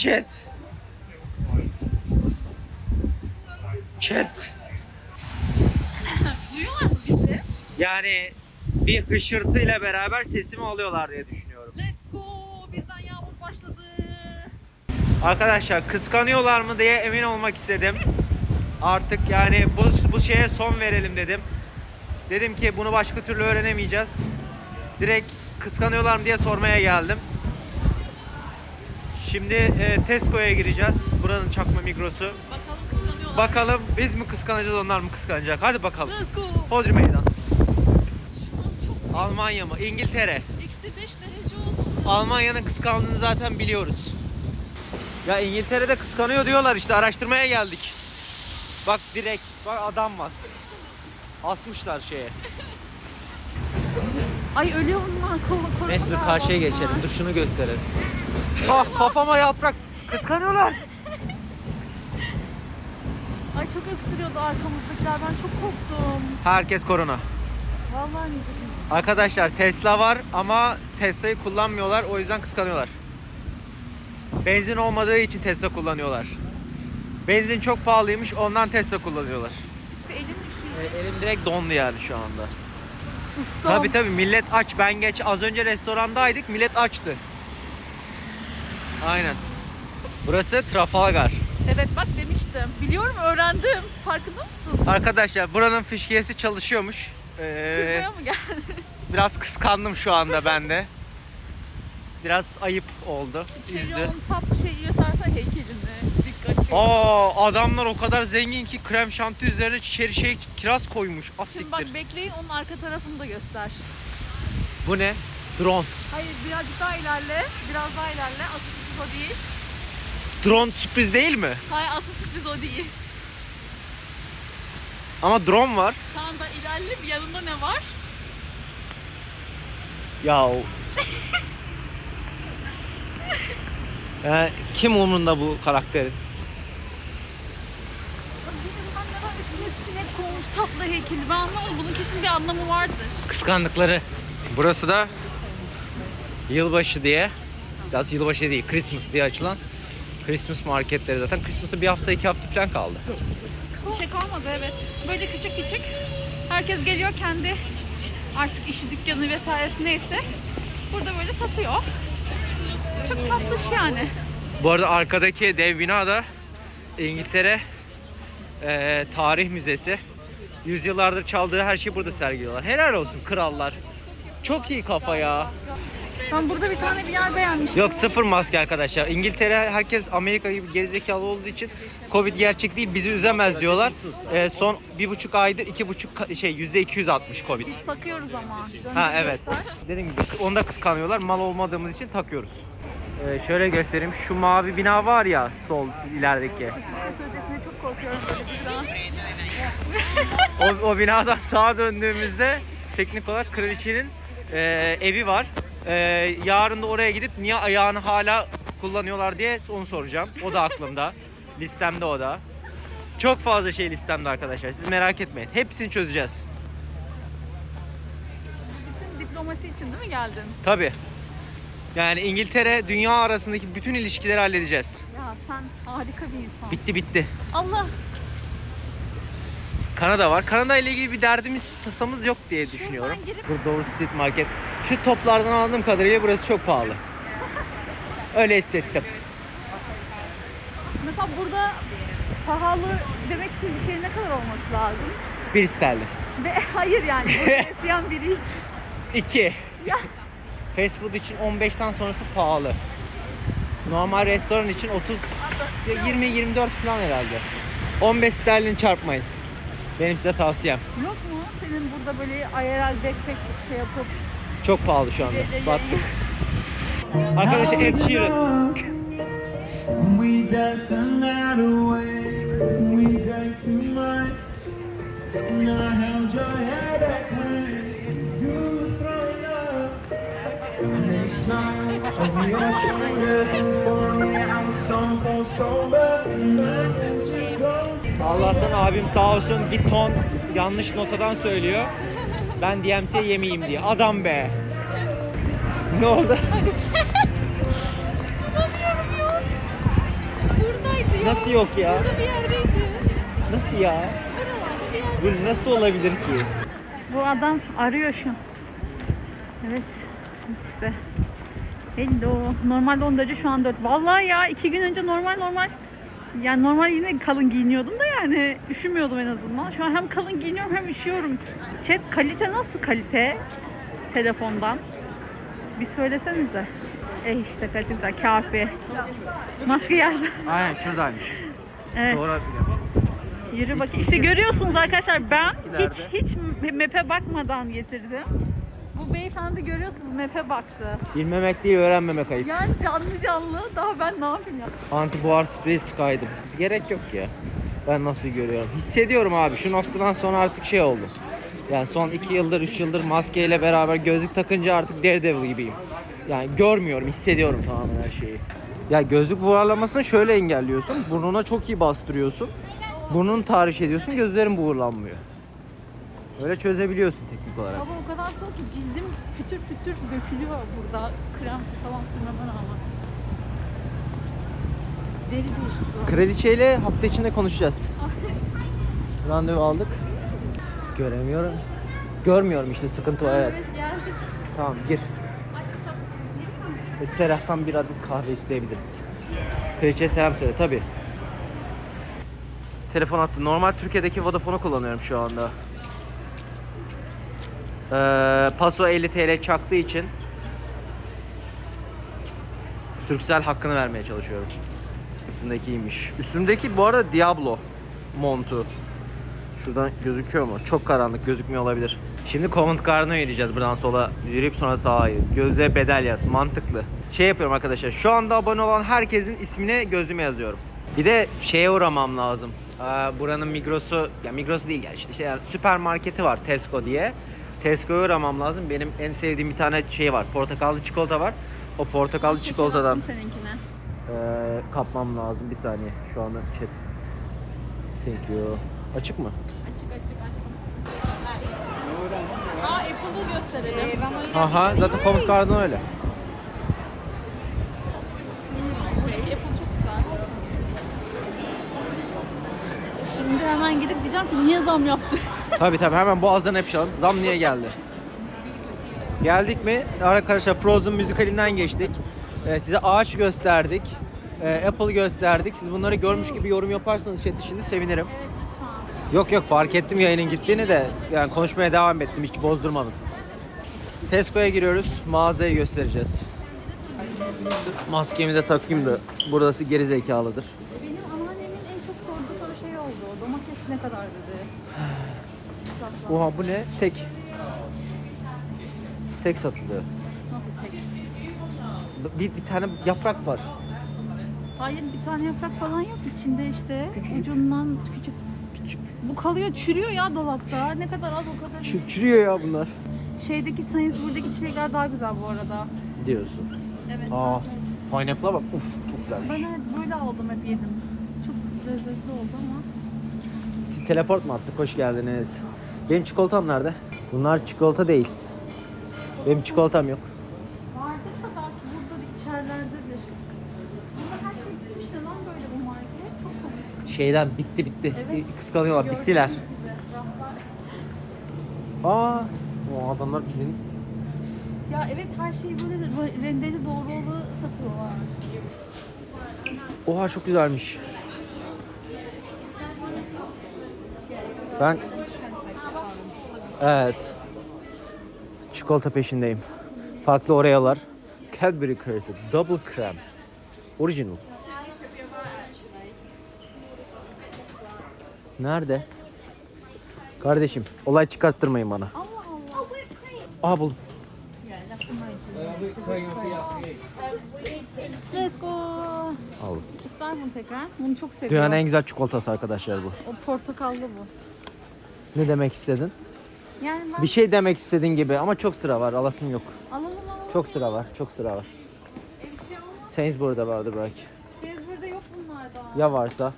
Chat. Chat. Duyuyorlar mı bizi? Yani bir hışırtıyla beraber sesimi alıyorlar diye düşünüyorum. Let's go. Birden yağmur başladı. Arkadaşlar kıskanıyorlar mı diye emin olmak istedim. Artık yani bu, bu şeye son verelim dedim. Dedim ki bunu başka türlü öğrenemeyeceğiz. Direkt kıskanıyorlar mı diye sormaya geldim. Şimdi e, Tesco'ya gireceğiz. Buranın çakma mikrosu. Bakalım kıskanıyorlar. Bakalım biz mi kıskanacağız onlar mı kıskanacak? Hadi bakalım. Let's go. Hodri meydan. Almanya mı? İngiltere. eksi 5 derece oldu. Almanya'nın kıskandığını zaten biliyoruz. Ya İngiltere'de kıskanıyor diyorlar işte araştırmaya geldik. Bak direkt bak adam var. Asmışlar şeye. Ay ölüyorum lan. Kor- korona Neyse dur var karşıya geçelim. Dur şunu gösterelim. Ah kafama yaprak. Kıskanıyorlar. Ay çok öksürüyordu arkamızdakiler. Ben çok korktum. Herkes korona. Vallahi Arkadaşlar Tesla var ama Tesla'yı kullanmıyorlar o yüzden kıskanıyorlar. Benzin olmadığı için Tesla kullanıyorlar. Benzin çok pahalıymış ondan Tesla kullanıyorlar. işte elim üşüyecek. Elim direkt dondu yani şu anda. Ustam. Tabi tabi millet aç. Ben geç az önce restorandaydık millet açtı. Aynen. Burası Trafalgar. Evet bak demiştim. Biliyorum öğrendim. Farkında mısın? Arkadaşlar buranın fişkiyesi çalışıyormuş. Ee, Kırmaya mı geldin? biraz kıskandım şu anda ben de. Biraz ayıp oldu. Üzdü. onun tap şeyi göstersen heykelini. Dikkat. Aa adamlar o kadar zengin ki krem şanti üzerine çeri şey kiraz koymuş. Şimdi Asiktir. bak bekleyin onun arka tarafını da göster. Bu ne? Drone. Hayır birazcık daha ilerle. Biraz daha ilerle. Sürpriz o değil. Drone sürpriz değil mi? Hayır asıl sürpriz o değil. Ama drone var. Tamam da ilerle bir yanında ne var? Ya Yani kim umrunda bu karakterin? Bilmem neden üstüne sinek konmuş tatlı heykeli. Ben anlamadım. Bunun kesin bir anlamı vardır. Kıskandıkları. Burası da yılbaşı diye, biraz yılbaşı değil, Christmas diye açılan Christmas marketleri zaten. Christmas'a bir hafta iki hafta falan kaldı. Bir şey kalmadı evet. Böyle küçük küçük. Herkes geliyor kendi artık işi dükkanı vesairesi neyse. Burada böyle satıyor. Çok tatlış yani. Bu arada arkadaki dev bina da İngiltere eee, Tarih Müzesi. Yüzyıllardır çaldığı her şeyi burada sergiliyorlar. Helal olsun krallar. Çok iyi kafa ya. Ben burada bir tane bir yer beğenmiştim. Yok sıfır maske arkadaşlar. İngiltere herkes Amerika gibi gerizekalı olduğu için Covid gerçek değil bizi üzemez diyorlar. Ee, son bir buçuk aydır iki buçuk şey yüzde 200 atmış Covid. Biz takıyoruz ama. Ha evet. Dediğim gibi onu da kıskanıyorlar. Mal olmadığımız için takıyoruz. Ee, şöyle göstereyim. Şu mavi bina var ya sol ilerideki. Çok korkuyorum böyle bir daha. O, o binadan sağa döndüğümüzde teknik olarak kraliçenin e, evi var. E, yarın da oraya gidip niye ayağını hala kullanıyorlar diye onu soracağım. O da aklımda. Listemde o da. Çok fazla şey listemde arkadaşlar. Siz merak etmeyin. Hepsini çözeceğiz. Bütün diplomasi için değil mi geldin? Tabi. Yani İngiltere dünya arasındaki bütün ilişkileri halledeceğiz. Ya sen harika bir insansın. Bitti bitti. Allah. Kanada var. Kanada ile ilgili bir derdimiz, tasamız yok diye düşünüyorum. Bu Doğru Street Market. Şu toplardan anladığım kadarıyla burası çok pahalı. Öyle hissettim. Mesela burada pahalı demek için bir şey ne kadar olması lazım? Bir sterlin. Ve hayır yani burada yaşayan biri için. İki. Ya. Fast food için 15'ten sonrası pahalı. Normal restoran için 30, 20-24 falan herhalde. 15 sterlin çarpmayın. Benim size tavsiyem. Yok mu? Senin burada böyle IRL backpack şey yapıp Çok pahalı şu anda. Gece Battık. Arkadaşlar Ed Sheeran. We danced the night away. We drank too much. And I held your head up high. You were throwing up. And then you smiled over your shoulder. For me, I was stone cold sober. Allah'tan abim sağ olsun bir ton yanlış notadan söylüyor. Ben DMC yemeyeyim diye. Adam be. Ne oldu? Nasıl yok ya? Burada bir yerdeydi. Nasıl ya? Buralarda bir yer. Bu nasıl olabilir ki? Bu adam arıyor şu. Evet. işte. Hello. Normalde 10 derece şu an 4. Vallahi ya iki gün önce normal normal. Yani normal yine kalın giyiniyordum da yani üşümüyordum en azından. Şu an hem kalın giyiniyorum hem üşüyorum. Chat kalite nasıl kalite? Telefondan. Bir söylesenize. Eh işte kalite güzel. Kafi. Maske yerde. Aynen şuradaymış. Evet. Doğru Yürü bakayım. İşte görüyorsunuz arkadaşlar ben hiç hiç map'e bakmadan getirdim. Bu beyefendi görüyorsunuz map'e baktı. Bilmemek değil öğrenmemek ayıp. Yani canlı canlı daha ben ne yapayım ya? Anti buhar spreyi sıkaydım. Gerek yok ya. Ben nasıl görüyorum. Hissediyorum abi şu noktadan sonra artık şey oldu. Yani son 2 yıldır 3 yıldır maskeyle beraber gözlük takınca artık Daredevil gibiyim. Yani görmüyorum hissediyorum tamamen her şeyi. Ya gözlük buharlamasını şöyle engelliyorsun. Burnuna çok iyi bastırıyorsun. Burnunu tahriş ediyorsun gözlerin buğurlanmıyor. Öyle çözebiliyorsun teknik olarak. Hava o kadar soğuk ki cildim pütür pütür dökülüyor burada. Krem falan sürmeme rağmen. Deri değişti bu. Kraliçeyle hafta içinde konuşacağız. Randevu aldık. Göremiyorum. Görmüyorum işte sıkıntı var evet. geldik. Tamam gir. Seraf'tan bir adet kahve isteyebiliriz. Kraliçeye selam söyle tabi. Telefon attı. Normal Türkiye'deki Vodafone'u kullanıyorum şu anda. Ee, Paso 50 TL çaktığı için Turkcell hakkını vermeye çalışıyorum. Üstündeki iyiymiş. Üstümdeki bu arada Diablo montu. Şuradan gözüküyor mu? Çok karanlık gözükmüyor olabilir. Şimdi Covent Garden'a yürüyeceğiz buradan sola yürüyüp sonra sağa yürüyüp. Gözde bedel yaz. Mantıklı. Şey yapıyorum arkadaşlar. Şu anda abone olan herkesin ismine gözüme yazıyorum. Bir de şeye uğramam lazım. Ee, buranın Migros'u, ya Migros değil gerçi. İşte yani süpermarketi var Tesco diye. Tesco'ya uğramam lazım. Benim en sevdiğim bir tane şey var. Portakallı çikolata var. O portakallı çikolatadan Attım seninkine. ee, kapmam lazım. Bir saniye. Şu anda chat. Thank you. Açık mı? Açık açık açtım. Aa Apple'ı gösterelim. Aha zaten Covent Garden öyle. Buradaki Apple çok güzel. Şimdi hemen gidip diyeceğim ki niye zam yaptı? Tabi tabi hemen boğazdan yapışalım. Zam niye geldi? Geldik mi? Arkadaşlar Frozen müzikalinden geçtik. Ee, size ağaç gösterdik. Ee, Apple gösterdik. Siz bunları görmüş gibi yorum yaparsanız chat içinde sevinirim. evet lütfen. Yok yok fark ettim yayının gittiğini de yani konuşmaya devam ettim hiç bozdurmadım. Tesco'ya giriyoruz. Mağazayı göstereceğiz. Maskemi de takayım da burası geri zekalıdır. Benim anneannemin en çok sorduğu soru şey oldu. Domates ne kadar dedi. Oha bu ne? Tek. Tek satılıyor. Nasıl tek? Bir, bir tane yaprak var. Hayır bir tane yaprak falan yok içinde işte. Ucundan küçük Küçük. Bu kalıyor çürüyor ya dolapta. Ne kadar az o kadar. iyi. Çü- Çürüyor ya bunlar. Şeydeki Sainsbury'deki çilekler daha güzel bu arada. Diyorsun. Evet. Aa, bence. pineapple'a bak. Uf çok Ben güzelmiş. evet böyle aldım hep yedim. Çok lezzetli oldu ama. Teleport mu attık? Hoş geldiniz. Benim çikolatam nerede? Bunlar çikolata değil. Benim çikolatam yok. Vardır da belki burada bir içerilerdedir. Burada her şey bitmiş neden böyle bu market? Çok komik. Şeyden bitti bitti. Evet. Kıskanıyorlar. Gördüğünüz Bittiler. gibi raflar- Aa, o adamlar benim Ya evet her şeyi böyle re- rendeli doğralı satıyorlar. Oha çok güzelmiş. Ben Evet. Çikolata peşindeyim. Farklı Oreo'lar. Cadbury Created Double Creme. Original. Nerede? Kardeşim, olay çıkarttırmayın bana. Aa buldum. Let's go. Aldım. İster bunu tekrar? Bunu çok seviyorum. Dünyanın en güzel çikolatası arkadaşlar bu. O portakallı bu. Ne demek istedin? Yani ben Bir şey demek istediğin gibi ama çok sıra var. Alasım yok. alalım alalım. Çok sıra var. Çok sıra var. E, bir şey. Sainsbury'da vardır belki. Sainsbury'de yok bunlardan. Ya varsa